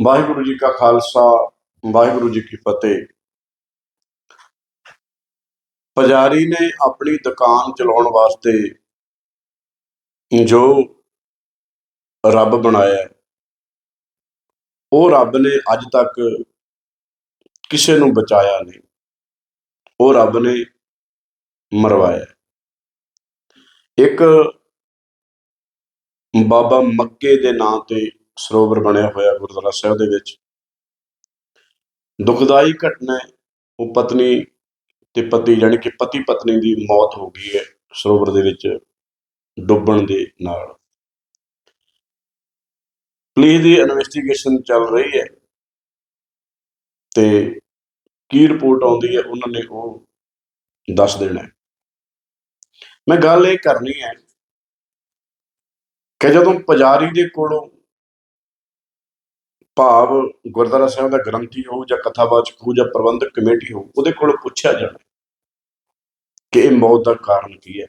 ਵਾਹਿਗੁਰੂ ਜੀ ਕਾ ਖਾਲਸਾ, ਵਾਹਿਗੁਰੂ ਜੀ ਕੀ ਫਤਿਹ। ਪੁਜਾਰੀ ਨੇ ਆਪਣੀ ਦੁਕਾਨ ਚਲਾਉਣ ਵਾਸਤੇ ਜੋ ਰੱਬ ਬਣਾਇਆ, ਉਹ ਰੱਬ ਨੇ ਅੱਜ ਤੱਕ ਕਿਸੇ ਨੂੰ ਬਚਾਇਆ ਨਹੀਂ। ਉਹ ਰੱਬ ਨੇ ਮਰਵਾਇਆ। ਇੱਕ ਬਾਬਾ ਮੱਕੇ ਦੇ ਨਾਂ ਤੇ ਸਰੋਵਰ ਬਣਿਆ ਹੋਇਆ ਗੁਰਦੁਆਰਾ ਸਾਹਿਬ ਦੇ ਵਿੱਚ। ਦੁਖਦਾਈ ਘਟਨਾ ਹੈ। ਉਹ ਪਤਨੀ ਤੇ ਪਤੀ ਜਾਣੀ ਕਿ ਪਤੀ ਪਤਨੀ ਦੀ ਮੌਤ ਹੋ ਗਈ ਹੈ ਸਰੋਵਰ ਦੇ ਵਿੱਚ ਡੁੱਬਣ ਦੇ ਨਾਲ। ਪੁਲਿਸ ਦੀ ਇਨਵੈਸਟੀਗੇਸ਼ਨ ਚੱਲ ਰਹੀ ਹੈ ਤੇ ਕੀ ਰਿਪੋਰਟ ਆਉਂਦੀ ਹੈ ਉਹਨਾਂ ਨੇ ਉਹ ਦੱਸ ਦੇਣਾ ਹੈ। ਮੈਂ ਗੱਲ ਇਹ ਕਰਨੀ ਹੈ ਕਿ ਜਦੋਂ ਪੁਜਾਰੀ ਦੇ ਕੋਲੋਂ ਭਾਵ ਗੁਰਦੁਆਰਾ ਸਾਹਿਬ ਦਾ ਗ੍ਰੰਥੀ ਹੋ ਜਾਂ ਕਥਾਵਾਚਕ ਹੋ ਜਾਂ ਪ੍ਰਬੰਧਕ ਕਮੇਟੀ ਹੋ ਉਹਦੇ ਕੋਲੋਂ ਪੁੱਛਿਆ ਜਾਵੇ ਕਿ ਇਹ ਮੌਤ ਦਾ ਕਾਰਨ ਕੀ ਹੈ।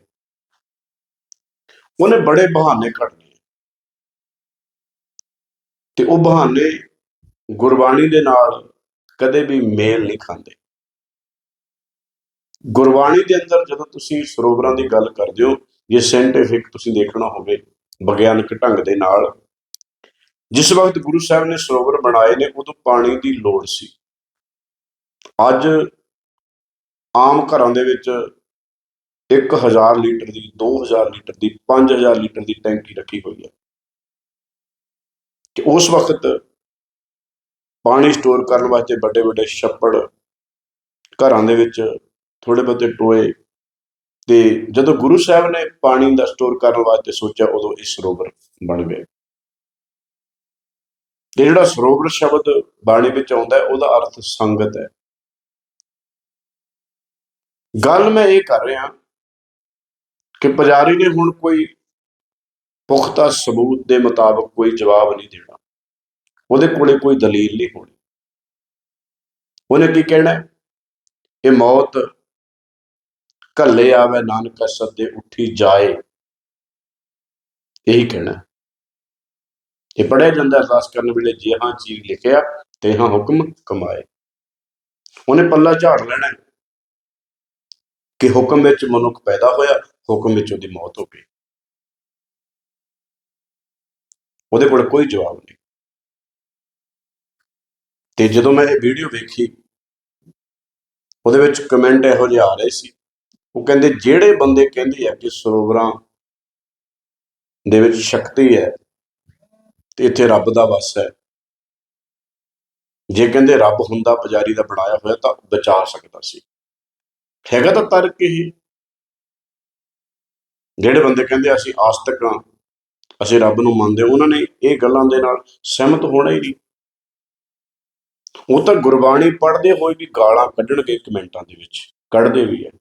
ਉਹਨੇ ਬੜੇ ਬਹਾਨੇ ਕੱਢਨੇ ਤੇ ਉਹ ਬਹਾਨੇ ਗੁਰਬਾਣੀ ਦੇ ਨਾਲ ਕਦੇ ਵੀ ਮੇਲ ਨਹੀਂ ਖਾਂਦੇ। ਗੁਰਬਾਣੀ ਦੇ ਅੰਦਰ ਜਦੋਂ ਤੁਸੀਂ ਸਰੋਵਰਾਂ ਦੀ ਗੱਲ ਕਰਦੇ ਹੋ, ਜੇ ਸਾਇੰਟਿਫਿਕ ਤੁਸੀਂ ਦੇਖਣਾ ਹੋਵੇ ਵਿਗਿਆਨਕ ਢੰਗ ਦੇ ਨਾਲ ਜਿਸ ਵਕਤ ਗੁਰੂ ਸਾਹਿਬ ਨੇ ਸਰੋਵਰ ਬਣਾਏ ਨੇ, ਉਦੋਂ ਪਾਣੀ ਦੀ ਲੋੜ ਸੀ। ਅੱਜ ਆਮ ਘਰਾਂ ਦੇ ਵਿੱਚ 1000 ਲੀਟਰ ਦੀ 2000 ਲੀਟਰ ਦੀ 5000 ਲੀਟਰ ਦੀ ਟੈਂਕੀ ਰੱਖੀ ਹੋਈ ਹੈ। ਕਿ ਉਸ ਵਕਤ ਪਾਣੀ ਸਟੋਰ ਕਰਨ ਵਾਸਤੇ ਵੱਡੇ ਵੱਡੇ ਛੱਪੜ ਘਰਾਂ ਦੇ ਵਿੱਚ ਥੋੜੇ ਬਹੁਤੇ ਟੋਏ ਤੇ ਜਦੋਂ ਗੁਰੂ ਸਾਹਿਬ ਨੇ ਪਾਣੀ ਦਾ ਸਟੋਰ ਕਰਨ ਵਾਸਤੇ ਸੋਚਿਆ, ਉਦੋਂ ਇਹ ਸਰੋਵਰ ਬਣ ਗਏ ਤੇ ਜਿਹੜਾ ਸਰੋਵਰ ਸ਼ਬਦ ਬਾਣੀ ਵਿੱਚ ਆਉਂਦਾ ਉਹਦਾ ਅਰਥ ਸੰਗਤ ਹੈ। ਗੱਲ ਮੈਂ ਇਹ ਕਰ ਰਿਹਾ ਕਿ ਪੁਜਾਰੀ ਨੇ ਹੁਣ ਕੋਈ ਪੁਖਤਾ ਸਬੂਤ ਦੇ ਮੁਤਾਬਕ ਕੋਈ ਜਵਾਬ ਨਹੀਂ ਦੇਣਾ। ਉਹਦੇ ਕੋਲੇ ਕੋਈ ਦਲੀਲ ਨਹੀਂ ਹੋਣੀ। ਉਹਨੇ ਕੀ ਕਹਿਣਾ ਇਹ ਮੌਤ ਘੱਲੇ ਆਵੇ, ਨਾਨਕ ਸੱਦੇ ਉੱਠੀ ਜਾਏ। ਇਹੀ ਕਹਿਣਾ ਇਹ ਪੜਿਆ ਜਾਂਦਾ ਅਰਦਾਸ ਕਰਨ ਵੇਲੇ ਜੇ ਹਾਂ ਚੀਜ਼ ਲਿਖਿਆ ਤੇ ਹਾਂ ਹੁਕਮ ਕਮਾਏ। ਉਹਨੇ ਪੱਲਾ ਝਾੜ ਲੈਣਾ ਕਿ ਹੁਕਮ ਵਿੱਚ ਮਨੁੱਖ ਪੈਦਾ ਹੋਇਆ, ਹੁਕਮ ਵਿੱਚ ਉਹਦੀ ਮੌਤ ਹੋ ਗਈ। ਉਹਦੇ ਕੋਲ ਕੋਈ ਜਵਾਬ ਨਹੀਂ। ਤੇ ਜਦੋਂ ਮੈਂ ਇਹ ਵੀਡੀਓ ਵੇਖੀ, ਉਹਦੇ ਵਿੱਚ ਕਮੈਂਟ ਇਹੋ ਜਿਹੇ ਆ ਰਹੇ ਸੀ। ਉਹ ਕਹਿੰਦੇ, ਜਿਹੜੇ ਬੰਦੇ ਕਹਿੰਦੇ ਆ ਕਿ ਸਰੋਵਰਾਂ ਦੇ ਵਿੱਚ ਸ਼ਕਤੀ ਹੈ ਤੇ ਇੱਥੇ ਰੱਬ ਦਾ ਵਸ ਹੈ। ਜੇ ਕਹਿੰਦੇ ਰੱਬ ਹੁੰਦਾ, ਪੁਜਾਰੀ ਦਾ ਬਣਾਇਆ ਹੋਇਆ ਤਾਂ ਬਚਾ ਸਕਦਾ ਸੀ। ਹੈਗਾ ਤਾਂ ਤਰਕ ਇਹ ਜਿਹੜੇ ਬੰਦੇ ਕਹਿੰਦੇ ਅਸੀਂ ਆਸਤਕ ਹਾਂ, ਅਸੀਂ ਰੱਬ ਨੂੰ ਮੰਨਦੇ ਉਹਨਾਂ ਨੇ ਇਹ ਗੱਲਾਂ ਦੇ ਨਾਲ ਸਹਿਮਤ ਹੋਣਾ ਹੀ ਨਹੀਂ। ਉਹ ਤਾਂ ਗੁਰਬਾਣੀ ਪੜ੍ਹਦੇ ਹੋਏ ਵੀ ਗਾਲਾਂ ਕੱਢਣਗੇ ਕਮੈਂਟਾਂ ਦੇ ਵਿੱਚ, ਕੱਢਦੇ ਵੀ ਹੈ।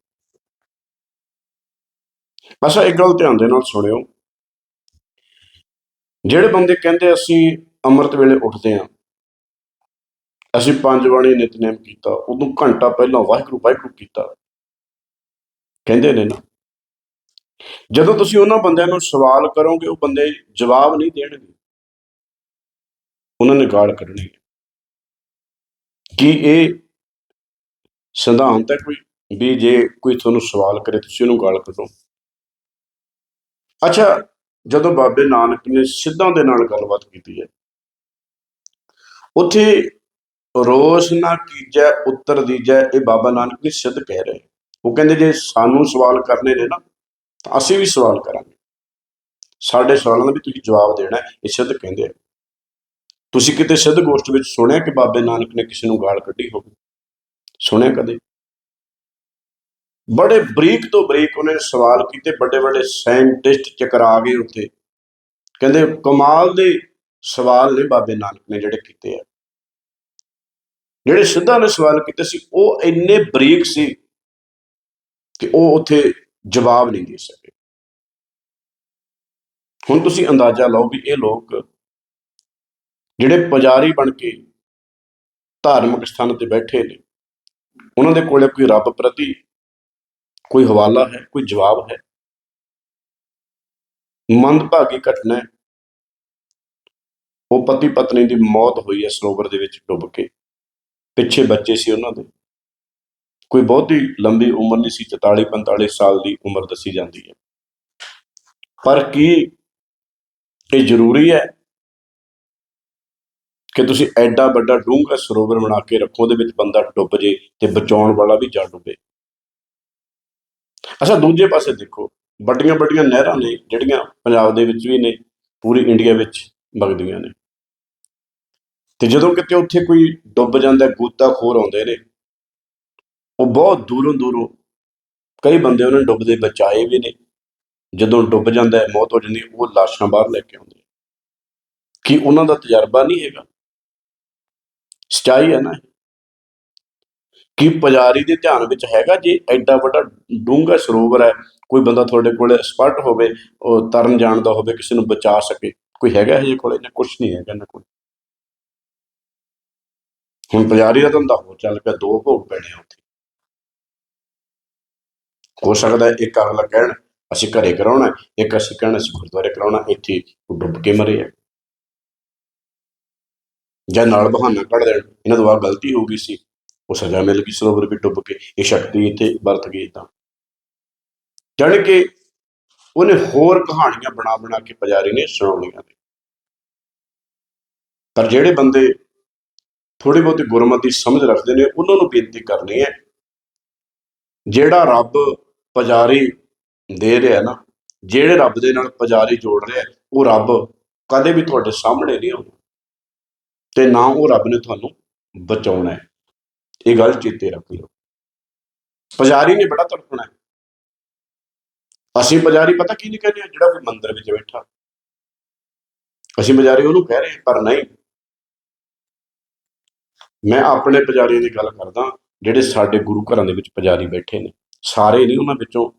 ਅੱਛਾ ਇੱਕ ਗੱਲ ਧਿਆਨ ਦੇ ਨਾਲ ਸੁਣਿਓ। ਜਿਹੜੇ ਬੰਦੇ ਕਹਿੰਦੇ ਅਸੀਂ ਅੰਮ੍ਰਿਤ ਵੇਲੇ ਉੱਠਦੇ ਹਾਂ, ਅਸੀਂ ਪੰਜ ਬਾਣੀ ਨਿਤਨੇਮ ਕੀਤਾ, ਉਦੋਂ ਘੰਟਾ ਪਹਿਲਾਂ ਵਾਹਿਗੁਰੂ ਵਾਹਿਗੁਰੂ ਕੀਤਾ। ਕਹਿੰਦੇ ਨੇ ਨਾ, ਜਦੋਂ ਤੁਸੀਂ ਉਹਨਾਂ ਬੰਦਿਆਂ ਨੂੰ ਸਵਾਲ ਕਰੋਗੇ, ਉਹ ਬੰਦੇ ਜਵਾਬ ਨਹੀਂ ਦੇਣਗੇ। ਉਹਨਾਂ ਨੇ ਗਾਲ ਕੱਢਣੀ ਕੀ ਇਹ ਸਿਧਾਂਤ ਹੈ ਕੋਈ? ਵੀ ਜੇ ਕੋਈ ਤੁਹਾਨੂੰ ਸਵਾਲ ਕਰੇ, ਤੁਸੀਂ ਉਹਨੂੰ ਗਾਲ ਕੱਢੋ। ਅੱਛਾ ਜਦੋਂ ਬਾਬੇ ਨਾਨਕ ਨੇ ਸਿੱਧਾਂ ਦੇ ਨਾਲ ਗੱਲਬਾਤ ਕੀਤੀ ਹੈ। ਉੱਥੇ ਰੋਸ ਨਾ ਕੀਜੈ, ਉੱਤਰ ਦੀਜੈ, ਇਹ ਬਾਬਾ ਨਾਨਕ ਜੀ ਸਿੱਧ ਕਹਿ ਰਹੇ। ਉਹ ਕਹਿੰਦੇ, ਜੇ ਸਾਨੂੰ ਸਵਾਲ ਕਰਨੇ ਨੇ ਨਾ, ਤਾਂ ਅਸੀਂ ਵੀ ਸਵਾਲ ਕਰਾਂਗੇ। ਸਾਡੇ ਸਵਾਲਾਂ ਦਾ ਵੀ ਤੁਸੀਂ ਜਵਾਬ ਦੇਣਾ, ਇਹ ਸਿੱਧ ਕਹਿੰਦੇ ਆ। ਤੁਸੀਂ ਕਿਤੇ ਸਿੱਧ ਗੋਸ਼ਟ ਵਿੱਚ ਸੁਣਿਆ ਕਿ ਬਾਬੇ ਨਾਨਕ ਨੇ ਕਿਸੇ ਨੂੰ ਗਾਲ ਕੱਢੀ ਹੋਵੇ? ਸੁਣਿਆ ਕਦੇ? ਬੜੇ ਬਰੀਕ ਤੋਂ ਬਰੀਕ ਉਹਨੇ ਸਵਾਲ ਕੀਤੇ, ਵੱਡੇ ਵੱਡੇ ਸਾਇੰਟਿਸਟ ਚਕਰਾ ਗਏ ਉੱਥੇ। ਕਹਿੰਦੇ ਕਮਾਲ ਦੇ ਸਵਾਲ ਨੇ ਬਾਬੇ ਨਾਨਕ ਨੇ ਜਿਹੜੇ ਕੀਤੇ ਆ। ਜਿਹੜੇ ਸਿੱਧਾ ਨੇ ਸਵਾਲ ਕੀਤੇ ਸੀ, ਉਹ ਇੰਨੇ ਬਰੀਕ ਸੀ ਕਿ ਉਹ ਉੱਥੇ ਜਵਾਬ ਨਹੀਂ ਦੇ ਸਕੇ। ਹੁਣ ਤੁਸੀਂ ਅੰਦਾਜ਼ਾ ਲਾਓ ਵੀ ਇਹ ਲੋਕ ਜਿਹੜੇ ਪੁਜਾਰੀ ਬਣ ਕੇ ਧਾਰਮਿਕ ਸਥਾਨ ਤੇ ਬੈਠੇ ਨੇ, ਉਹਨਾਂ ਦੇ ਕੋਲੇ ਕੋਈ ਰੱਬ ਪ੍ਰਤੀ ਕੋਈ ਹਵਾਲਾ ਹੈ, ਕੋਈ ਜਵਾਬ ਹੈ? ਮੰਦਭਾਗੀ ਘਟਨਾ ਹੈ। ਉਹ ਪਤੀ ਪਤਨੀ ਦੀ ਮੌਤ ਹੋਈ ਹੈ ਸਰੋਵਰ ਦੇ ਵਿੱਚ ਡੁੱਬ ਕੇ। ਪਿੱਛੇ ਬੱਚੇ ਸੀ ਉਹਨਾਂ ਦੇ। ਕੋਈ ਬਹੁਤੀ ਲੰਬੀ ਉਮਰ ਨਹੀਂ ਸੀ 44 45 ਸਾਲ ਦੀ ਉਮਰ ਦੱਸੀ ਜਾਂਦੀ ਹੈ। ਪਰ ਕੀ ਇਹ ਜ਼ਰੂਰੀ ਹੈ ਕਿ ਤੁਸੀਂ ਐਡਾ ਵੱਡਾ ਡੂੰਘਾ ਸਰੋਵਰ ਬਣਾ ਕੇ ਰੱਖੋ, ਉਹਦੇ ਵਿੱਚ ਬੰਦਾ ਡੁੱਬ ਜੇ ਤੇ ਬਚਾਉਣ ਵਾਲਾ ਵੀ ਜਾ ਡੁੱਬੇ? ਅੱਛਾ ਦੂਜੇ ਪਾਸੇ ਦੇਖੋ ਵੱਡੀਆਂ ਵੱਡੀਆਂ ਨਹਿਰਾਂ ਨੇ ਜਿਹੜੀਆਂ ਪੰਜਾਬ ਦੇ ਵਿੱਚ ਵੀ ਨੇ ਪੂਰੀ ਇੰਡੀਆ ਵਿੱਚ ਵਗਦੀਆਂ ਨੇ। ਤੇ ਜਦੋਂ ਕਿਤੇ ਉੱਥੇ ਕੋਈ ਡੁੱਬ ਜਾਂਦਾ ਗੋਤਾਖੋਰ ਆਉਂਦੇ ਨੇ ਉਹ ਬਹੁਤ ਦੂਰੋਂ ਦੂਰੋਂ ਕਈ ਬੰਦੇ ਉਹਨਾਂ ਨੂੰ ਡੁੱਬਦੇ ਬਚਾਏ ਵੀ ਨੇ। ਜਦੋਂ ਡੁੱਬ ਜਾਂਦਾ ਹੈ ਮੌਤ ਹੋ ਜਾਂਦੀ ਹੈ, ਉਹ ਲਾਸ਼ਾਂ ਬਾਹਰ ਲੈ ਕੇ ਆਉਂਦੇ ਕੀ ਉਹਨਾਂ ਦਾ ਤਜਰਬਾ ਨਹੀਂ ਹੈਗਾ? ਸਚਾਈ ਹੈ ਨਾ ਕੀ ਪੁਜਾਰੀ ਦੇ ਧਿਆਨ ਵਿੱਚ ਹੈਗਾ ਜੇ ਐਡਾ ਵੱਡਾ ਡੂੰਘਾ ਸਰੋਵਰ ਹੈ, ਕੋਈ ਬੰਦਾ ਤੁਹਾਡੇ ਕੋਲ ਐਕਸਪਰਟ ਹੋਵੇ, ਉਹ ਤਰਨ ਜਾਣਦਾ ਹੋਵੇ, ਕਿਸੇ ਨੂੰ ਬਚਾ ਸਕੇ, ਕੋਈ ਹੈਗਾ ਇਹ ਕੋਲੇ ਨਾ ਕੁਝ ਨਹੀਂ ਹੈਗਾ ਨਾ ਕੋਈ ਹੁਣ ਪੁਜਾਰੀ ਦਾ ਧੰਦਾ ਹੋ ਚੱਲ ਪਿਆ, ਦੋ ਭੋਗ ਪੈਣੇ ਆ ਉੱਥੇ। ਹੋ ਸਕਦਾ ਇੱਕ ਅਗਲਾ ਕਹਿਣ, ਅਸੀਂ ਘਰੇ ਕਰਾਉਣਾ ਇੱਕ ਅਸੀਂ ਕਹਿਣ, ਅਸੀਂ ਗੁਰਦੁਆਰੇ ਕਰਾਉਣਾ ਇੱਥੇ ਡੁੱਬ ਕੇ ਮਰੇ ਆ। ਜਾਂ ਨਾਲ ਬਹਾਨਾ ਕੱਢ ਦੇਣ, ਇਹਨਾਂ ਤੋਂ ਆ ਗਲਤੀ ਹੋ ਗਈ ਸੀ। ਉਹ ਸਜ਼ਾ ਮਿਲ ਗਈ, ਸਰੋਵਰ ਵੀ ਡੁੱਬ ਕੇ, ਇਹ ਸ਼ਕਤੀ ਇੱਥੇ ਵਰਤ ਗਈ ਤਾਂ। ਜਾਣੀ ਕਿ ਉਹਨੇ ਹੋਰ ਕਹਾਣੀਆਂ ਬਣਾ ਬਣਾ ਕੇ ਪੁਜਾਰੀ ਨੇ ਸੁਣਾਉਣੀਆਂ ਨੇ। ਪਰ ਜਿਹੜੇ ਬੰਦੇ ਥੋੜੀ ਬਹੁਤੀ ਗੁਰਮਤਿ ਸਮਝ ਰੱਖਦੇ ਨੇ, ਉਹਨਾਂ ਨੂੰ ਬੇਨਤੀ ਕਰਨੀ ਹੈ, ਜਿਹੜਾ ਰੱਬ ਪੁਜਾਰੀ ਦੇ ਰਿਹਾ ਨਾ, ਜਿਹੜੇ ਰੱਬ ਦੇ ਨਾਲ ਪੁਜਾਰੀ ਜੋੜ ਰਿਹਾ, ਉਹ ਰੱਬ ਕਦੇ ਵੀ ਤੁਹਾਡੇ ਸਾਹਮਣੇ ਨਹੀਂ ਆਉਂਦਾ। ਤੇ ਨਾ ਉਹ ਰੱਬ ਨੇ ਤੁਹਾਨੂੰ ਬਚਾਉਣਾ ਹੈ। ਇਹ ਗੱਲ ਚੇਤੇ ਰੱਖ ਲਿਓ ਪੁਜਾਰੀ ਨੇ ਬੜਾ ਤੜਪਣਾ ਅਸੀਂ ਪੁਜਾਰੀ ਪਤਾ ਕੀ ਨਹੀਂ ਕਹਿੰਦੇ, ਜਿਹੜਾ ਕੋਈ ਮੰਦਿਰ ਵਿੱਚ ਬੈਠਾ। ਅਸੀਂ ਪੁਜਾਰੀ ਉਹਨੂੰ ਕਹਿ ਰਹੇ ਪਰ ਨਹੀਂ। ਮੈਂ ਆਪਣੇ ਪੁਜਾਰੀਆਂ ਦੀ ਗੱਲ ਕਰਦਾ, ਜਿਹੜੇ ਸਾਡੇ ਗੁਰੂ ਘਰਾਂ ਦੇ ਵਿੱਚ ਪੁਜਾਰੀ ਬੈਠੇ ਨੇ। ਸਾਰੇ ਨਹੀਂ ਉਹਨਾਂ ਵਿੱਚੋਂ।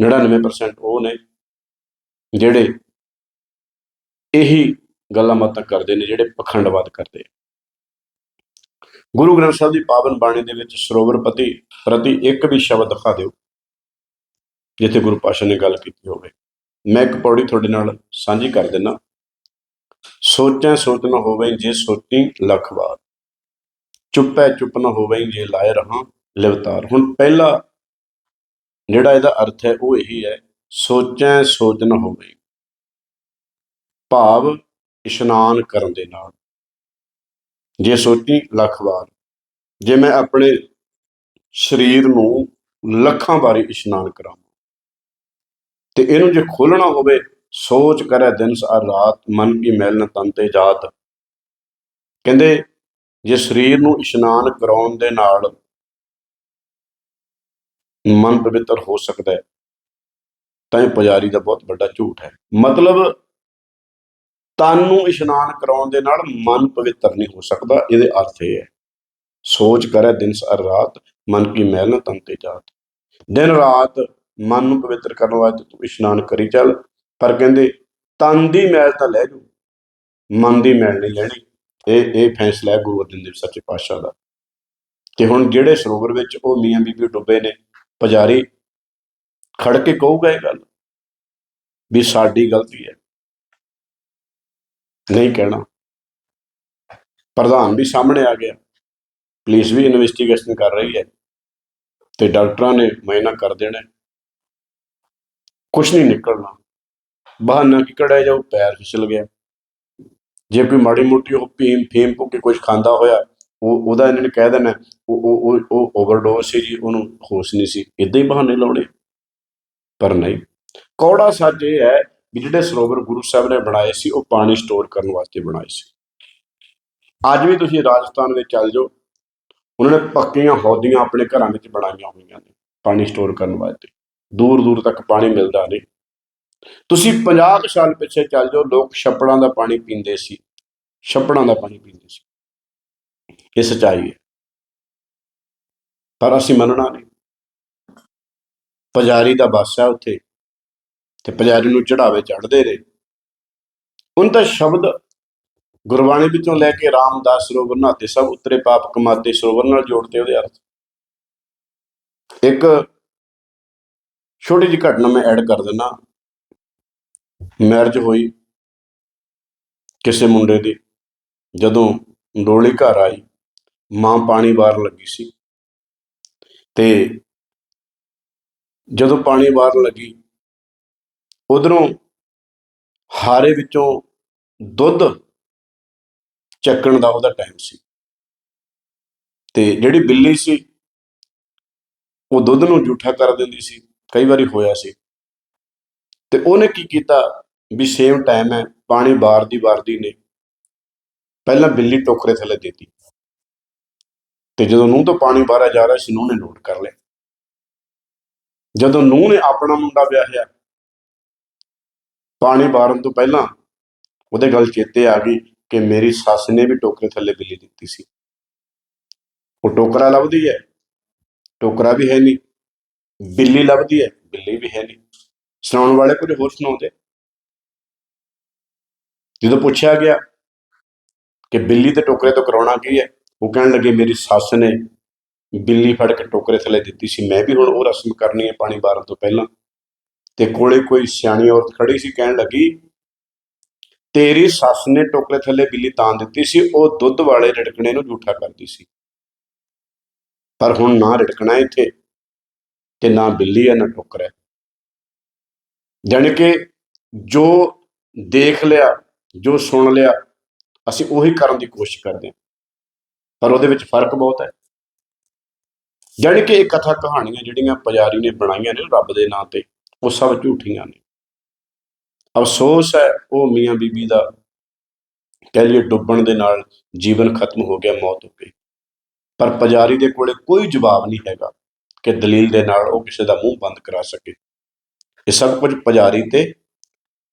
99% ਉਹ ਨੇ, ਜਿਹੜੇ ਇਹੀ ਗੱਲਾਂ ਬਾਤਾਂ ਕਰਦੇ ਨੇ, ਜਿਹੜੇ ਪਖੰਡਵਾਦ ਕਰਦੇ ਆ। ਗੁਰੂ ਗ੍ਰੰਥ ਸਾਹਿਬ ਦੀ ਪਾਵਨ ਬਾਣੀ ਦੇ ਵਿੱਚ ਸਰੋਵਰ ਪਤੀ ਪ੍ਰਤੀ ਇੱਕ ਵੀ ਸ਼ਬਦ ਦਿਖਾ ਦਿਓ, ਜਿੱਥੇ ਗੁਰੂ ਪਾਸ਼ਾ ਨੇ ਗੱਲ ਕੀਤੀ ਹੋਵੇ। ਮੈਂ ਇੱਕ ਪੌੜੀ ਤੁਹਾਡੇ ਨਾਲ ਸਾਂਝੀ ਕਰ ਦਿੰਨਾ। ਸੋਚਾਂ ਸੋਚ ਨਾ ਹੋਵੇ ਜੇ ਸੋਚੀ ਲੱਖ ਵਾਰ। ਚੁੱਪੈ ਚੁੱਪ ਨਾ ਹੋਵੇ ਜੇ ਲਾਏ ਰਹਾ ਲਿਵਤਾਰ। ਹੁਣ ਪਹਿਲਾ ਜਿਹੜਾ ਇਹਦਾ ਅਰਥ ਹੈ ਉਹ ਇਹੀ ਹੈ, ਸੋਚੈ ਸੋਚ ਨਾ ਹੋਵੇ। ਭਾਵ ਇਸ਼ਨਾਨ ਕਰਨ ਦੇ ਨਾਲ। ਜੇ ਸੋਚੀ ਲੱਖ ਵਾਰ, ਜੇ ਮੈਂ ਆਪਣੇ ਸਰੀਰ ਨੂੰ ਲੱਖਾਂ ਵਾਰੀ ਇਸ਼ਨਾਨ ਕਰਾਂ ਤੇ ਇਹਨੂੰ ਜੇ ਖੋਲਣਾ ਹੋਵੇ, ਸੋਚ ਕਰੇ ਦਿਨ ਸਾਰ ਰਾਤ ਮਨ ਕੀ ਮੈਲ ਨ ਤਨ ਤੇ ਜਾਤ। ਕਹਿੰਦੇ ਜੇ ਸਰੀਰ ਨੂੰ ਇਸ਼ਨਾਨ ਕਰਾਉਣ ਦੇ ਨਾਲ ਮਨ ਪਵਿੱਤਰ ਹੋ ਸਕਦਾ ਹੈ, ਤਾਂ ਇਹ ਪੁਜਾਰੀ ਦਾ ਬਹੁਤ ਵੱਡਾ ਝੂਠ ਹੈ। ਮਤਲਬ ਤਨ ਨੂੰ ਇਸ਼ਨਾਨ ਕਰਾਉਣ ਦੇ ਨਾਲ ਮਨ ਪਵਿੱਤਰ ਨਹੀਂ ਹੋ ਸਕਦਾ, ਇਹਦੇ ਅਰਥ ਇਹ ਹੈ। ਸੋਚ ਕਰੇ, ਦਿਨ ਸਰ ਰਾਤ, ਮਨ ਕੀ ਮੈਲ ਨਾ ਤਨ ਤੇ ਜਾਤ। ਦਿਨ ਰਾਤ ਮਨ ਨੂੰ ਪਵਿੱਤਰ ਕਰਨ ਵਾਸਤੇ ਤੂੰ ਇਸ਼ਨਾਨ ਕਰੀ ਚੱਲ, ਪਰ ਕਹਿੰਦੇ ਤਨ ਦੀ ਮੈਲ ਤਾਂ ਲੈ ਜੂ ਮਨ ਦੀ ਮੈਲ ਨਹੀਂ ਲੈਣੀ। ਇਹ ਇਹ ਫੈਸਲਾ ਹੈ ਗੁਰੂ ਅਰਜਨ ਦੇਵ ਸੱਚੇ ਪਾਤਸ਼ਾਹ ਦਾ। ਤੇ ਹੁਣ ਜਿਹੜੇ ਸਰੋਵਰ ਵਿੱਚ ਉਹ ਮੀਆਂ ਬੀਬੀ ਡੁੱਬੇ ਨੇ, ਪੁਜਾਰੀ ਖੜ ਕੇ ਕਹੂਗਾ ਇਹ ਗੱਲ ਵੀ ਸਾਡੀ ਗਲਤੀ ਹੈ। ਨਹੀਂ ਕਹਿਣਾ। ਪ੍ਰਧਾਨ ਵੀ ਸਾਹਮਣੇ ਆ ਗਿਆ। ਪੁਲਿਸ ਵੀ ਇਨਵੈਸਟੀਗੇਸ਼ਨ ਕਰ ਰਹੀ ਹੈ ਤੇ ਡਾਕਟਰਾਂ ਨੇ ਮਾਇਨਾ ਕਰ ਦੇਣਾ ਹੈ। ਕੁਛ ਨਹੀਂ ਨਿਕਲਣਾ। ਬਹਾਨਾ ਕੀ ਕੜਿਆ ਜਾਊ ਪੈਰ ਫਿਸਲ ਗਿਆ। ਜੇ ਕੋਈ ਮਾੜੀ ਮੋਟੀ ਉਹ ਫੀਮ ਫੇਮ ਭੁੱਕ ਕੇ ਕੁਝ ਖਾਂਦਾ ਹੋਇਆ, ਉਹ ਉਹਦਾ ਇਹਨਾਂ ਨੇ ਕਹਿ ਦੇਣਾ ਉਹ ਉਹ ਉਹ ਓਵਰਡੋਜ਼ ਸੀ ਜੀ, ਉਹਨੂੰ ਹੋਸ਼ ਨਹੀਂ ਸੀ। ਇਦਾਂ ਹੀ ਬਹਾਨੇ ਲਾਉਣੇ। ਪਰ ਨਹੀਂ। ਕੌੜਾ ਸੱਚ ਇਹ ਹੈ ਵੀ ਜਿਹੜੇ ਸਰੋਵਰ ਗੁਰੂ ਸਾਹਿਬ ਨੇ ਬਣਾਏ ਸੀ, ਉਹ ਪਾਣੀ ਸਟੋਰ ਕਰਨ ਵਾਸਤੇ ਬਣਾਏ ਸੀ। ਅੱਜ ਵੀ ਤੁਸੀਂ ਰਾਜਸਥਾਨ ਵਿੱਚ ਚੱਲ ਜਾਓ, ਉਹਨਾਂ ਨੇ ਪੱਕੀਆਂ ਹੌਦੀਆਂ ਆਪਣੇ ਘਰਾਂ ਵਿੱਚ ਬਣਾਈਆਂ ਹੋਈਆਂ ਨੇ ਪਾਣੀ ਸਟੋਰ ਕਰਨ ਵਾਸਤੇ। ਦੂਰ ਦੂਰ ਤੱਕ ਪਾਣੀ ਮਿਲਦਾ ਨਹੀਂ। ਤੁਸੀਂ 50 ਕੁ ਸਾਲ ਪਿੱਛੇ ਚੱਲ ਜਾਓ, ਲੋਕ ਛੱਪੜਾਂ ਦਾ ਪਾਣੀ ਪੀਂਦੇ ਸੀ। ਛੱਪੜਾਂ ਦਾ ਪਾਣੀ ਪੀਂਦੇ ਸੀ। ਇਹ ਸੱਚਾਈ ਹੈ। ਪਰ ਅਸੀਂ ਮੰਨਣਾ ਨਹੀਂ। ਪੁਜਾਰੀ ਦਾ ਬਸ ਹੈ ਉੱਥੇ। ਤੇ ਪੁਜਾਰੀ ਨੂੰ ਚੜਾਵੇ ਚੜਦੇ ਰਹੇ। ਉਹਨਾਂ ਤਾਂ ਸ਼ਬਦ ਗੁਰਬਾਣੀ ਵਿੱਚੋਂ ਲੈ ਕੇ ਰਾਮਦਾਸ ਸਰੋਵਰ ਨਹਾਤੇ ਸਭ ਉਤਰੇ ਪਾਪ ਕਮਾਤੇ ਸਰੋਵਰ ਨਾਲ ਜੋੜਦੇ ਉਹਦੇ ਅਰਥ। ਇੱਕ ਛੋਟੀ ਜਿਹੀ ਘਟਨਾ ਮੈਂ ਐਡ ਕਰ ਦਿੰਦਾ। ਮੈਰਿਜ ਹੋਈ ਕਿਸੇ ਮੁੰਡੇ ਦੀ। ਜਦੋਂ ਡੋਲੀ ਘਰ ਆਈ, ਮਾਂ ਪਾਣੀ ਬਾਹਰ ਲੱਗੀ ਸੀ। ਤੇ ਜਦੋਂ ਪਾਣੀ ਬਾਹਰ ਲੱਗੀ ਉਧਰੋਂ ਹਾਰੇ ਵਿੱਚੋਂ ਦੁੱਧ ਚੱਕਣ ਦਾ ਉਹਦਾ ਟਾਈਮ ਸੀ। ਤੇ ਜਿਹੜੀ ਬਿੱਲੀ ਸੀ, ਉਹ ਦੁੱਧ ਨੂੰ ਜੂਠਾ ਕਰ ਦਿੰਦੀ ਸੀ, ਕਈ ਵਾਰੀ ਹੋਇਆ ਸੀ। ਤੇ ਉਹਨੇ ਕੀ ਕੀਤਾ ਵੀ ਸੇਮ ਟਾਈਮ ਹੈ, ਪਾਣੀ ਬਾਰ ਦੀ ਵਾਰਦੀ ਨੇ ਪਹਿਲਾਂ ਬਿੱਲੀ ਟੋਕਰੇ ਥੱਲੇ ਦਿੱਤੀ। ਤੇ ਜਦੋਂ ਨੂੰਹ ਤੋਂ ਪਾਣੀ ਬਾਹਰ ਜਾ ਰਿਹਾ ਸੀ, ਨੂੰਹ ਨੇ ਨੋਟ ਕਰ ਲਿਆ। ਜਦੋਂ ਨੂੰਹ ਨੇ ਆਪਣਾ ਮੁੰਡਾ ਵਿਆਹਿਆ ਪਾਣੀ ਬਾਰਨ ਤੋਂ ਪਹਿਲਾਂ ਉਹਦੇ ਗੱਲ ਚੇਤੇ ਆ ਗਈ ਕਿ ਮੇਰੀ ਸੱਸ ਨੇ ਵੀ ਟੋਕਰੇ ਥੱਲੇ ਬਿੱਲੀ ਦਿੱਤੀ ਸੀ। ਉਹ ਟੋਕਰਾ ਲੱਭਦੀ ਹੈ, ਟੋਕਰਾ ਵੀ ਹੈ ਨਹੀਂ, ਬਿੱਲੀ ਲੱਭਦੀ ਹੈ, ਬਿੱਲੀ ਵੀ ਹੈ ਨਹੀਂ। ਸੁਣਾਉਣ ਵਾਲੇ ਕੁਝ ਹੋਰ ਸੁਣਾਉਂਦੇ? ਜਦੋਂ ਪੁੱਛਿਆ ਗਿਆ ਕਿ ਬਿੱਲੀ ਤੇ ਟੋਕਰੇ ਤੋਂ ਕਰਾਉਣਾ ਕੀ ਹੈ, ਉਹ ਕਹਿਣ ਲੱਗੇ, ਮੇਰੀ ਸੱਸ ਨੇ ਬਿੱਲੀ ਫੜ ਕੇ ਟੋਕਰੇ ਥੱਲੇ ਦਿੱਤੀ ਸੀ, ਮੈਂ ਵੀ ਹੁਣ ਉਹ ਰਸਮ ਕਰਨੀ ਹੈ ਪਾਣੀ ਬਾਰਨ ਤੋਂ ਪਹਿਲਾਂ। ਤੇ ਕੋਲੇ ਕੋਈ ਸਿਆਣੀ ਔਰਤ ਖੜੀ ਸੀ, ਕਹਿਣ ਲੱਗੀ, ਤੇਰੀ ਸੱਸ ਨੇ ਟੋਕਰੇ ਥੱਲੇ ਬਿੱਲੀ ਤਾਂ ਦਿੱਤੀ ਸੀ, ਉਹ ਦੁੱਧ ਵਾਲੇ ਰੜਕਣੇ ਨੂੰ ਝੂਠਾ ਕਰਦੀ ਸੀ। ਪਰ ਹੁਣ ਨਾ ਰੜਕਣਾ ਇੱਥੇ, ਤੇ ਨਾ ਬਿੱਲੀ ਹੈ ਨਾ ਟੋਕਰਾ। ਹੈ ਜਾਣੀ ਕਿ ਜੋ ਦੇਖ ਲਿਆ, ਜੋ ਸੁਣ ਲਿਆ, ਅਸੀਂ ਉਹੀ ਕਰਨ ਦੀ ਕੋਸ਼ਿਸ਼ ਕਰਦੇ ਹਾਂ। ਪਰ ਉਹਦੇ ਵਿੱਚ ਫ਼ਰਕ ਬਹੁਤ ਹੈ। ਜਾਣੀ ਕਿ ਇਹ ਕਥਾ ਕਹਾਣੀਆਂ ਜਿਹੜੀਆਂ ਪੁਜਾਰੀ ਨੇ ਬਣਾਈਆਂ ਨੇ ਰੱਬ ਦੇ ਨਾਂ ਤੇ ਉਹ ਸਭ ਝੂਠੀਆਂ ਨੇ। ਅਫਸੋਸ ਹੈ, ਉਹ ਮੀਆਂ ਬੀਬੀ ਦਾ ਕਹਿ ਲਈਏ ਡੁੱਬਣ ਦੇ ਨਾਲ ਜੀਵਨ ਖਤਮ ਹੋ ਗਿਆ, ਮੌਤ ਹੋ ਗਈ। ਪਰ ਪੁਜਾਰੀ ਦੇ ਕੋਲੇ ਕੋਈ ਜਵਾਬ ਨਹੀਂ ਹੈਗਾ ਕਿ ਦਲੀਲ ਦੇ ਨਾਲ ਉਹ ਕਿਸੇ ਦਾ ਮੂੰਹ ਬੰਦ ਕਰਾ ਸਕੇ। ਇਹ ਸਭ ਕੁਝ ਪੁਜਾਰੀ ਤੇ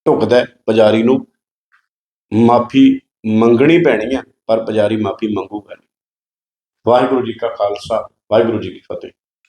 ਢੁਕਦਾ ਪੁਜਾਰੀ ਨੂੰ ਮਾਫੀ ਮੰਗਣੀ ਪੈਣੀ ਹੈ, ਪਰ ਪੁਜਾਰੀ ਮਾਫੀ ਮੰਗੂਗਾ ਨਹੀਂ। ਵਾਹਿਗੁਰੂ ਜੀ ਕਾ ਖਾਲਸਾ, ਵਾਹਿਗੁਰੂ ਜੀ ਕੀ ਫਤਿਹ।